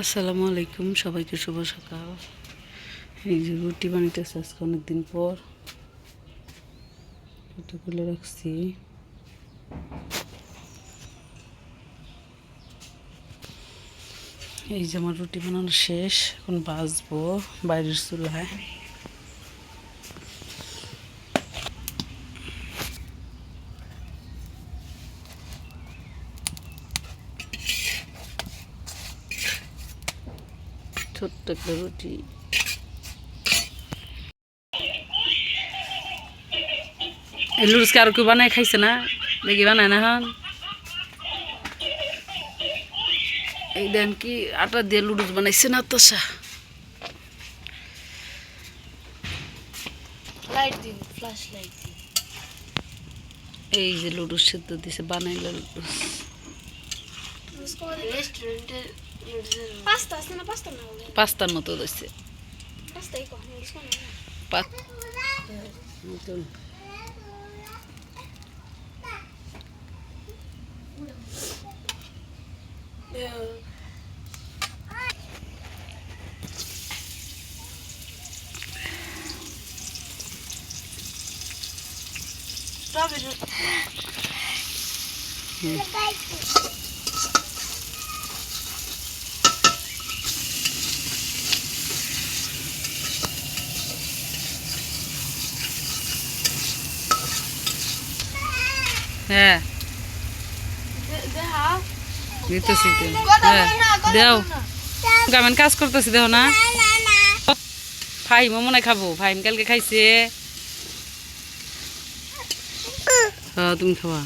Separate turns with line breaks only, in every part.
আসসালামু আলাইকুম, সবাইকে শুভ সকাল। এই যে রুটি বানিতেছে আজকে অনেকদিন পর। রুটি খুলে রাখছি। এই যে আমার রুটি বানানো শেষ, এখন বাজবো বাইরের চুলায়। ছোট্ট একটা রুটি। এই আর কেউ বানায় খাইছে না? দেখি বানায় না হন এই দেন কি আটা দিয়ে লুডুস বানাইছে না তো সা এই যে লুডুস সেদ্ধ দিছে বানাইলো লুডুস।
রেস্টুরেন্টের পাস্তা আছে না পাস্তা না বলে
পাস্তার মতো দিছে
পাস্তাই কো নুডলস কো না
হ্যাঁ। দিতেছি হ্যাঁ দেও। গামেন কাজ করতেছি দেখো না। ফাইম মনে খাব। ফাইম কালকে খাইছে। হ্যাঁ তুমি খাবা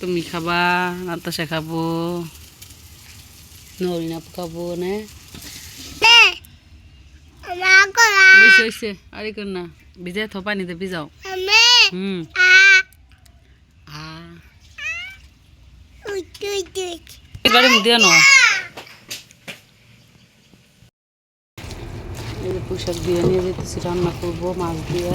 তুমি খাবা নাতাশা খাব, নরিন খাব, না? হয়েছে হয়েছে আরে কর না ভিজাই থো পানিতে ভিজাও। হুম। এবারে দিয়ে যে পোশাক দিয়ে নিয়ে যেতেছি রান্না করব মাছ দিয়ে।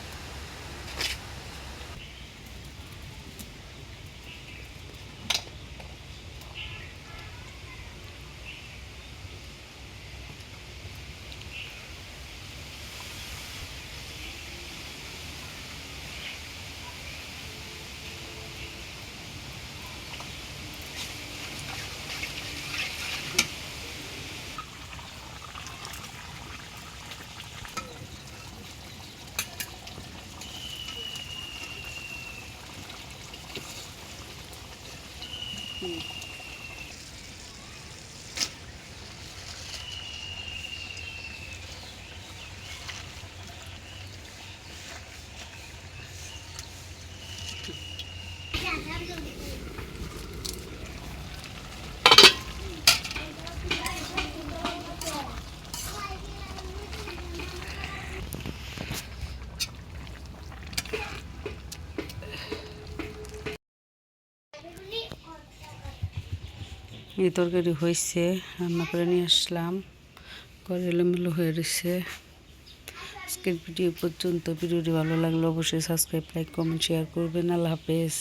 হুম এই তরকারি হয়েছে, রান্না করে নিয়ে আসলাম। করে এলোমেলো হয়ে রয়েছে। আজকের ভিডিও পর্যন্ত। ভিডিওটি ভালো লাগলে অবশ্যই সাবস্ক্রাইব, লাইক, কমেন্ট শেয়ার করবেন। আল্লাহ হাফেজ।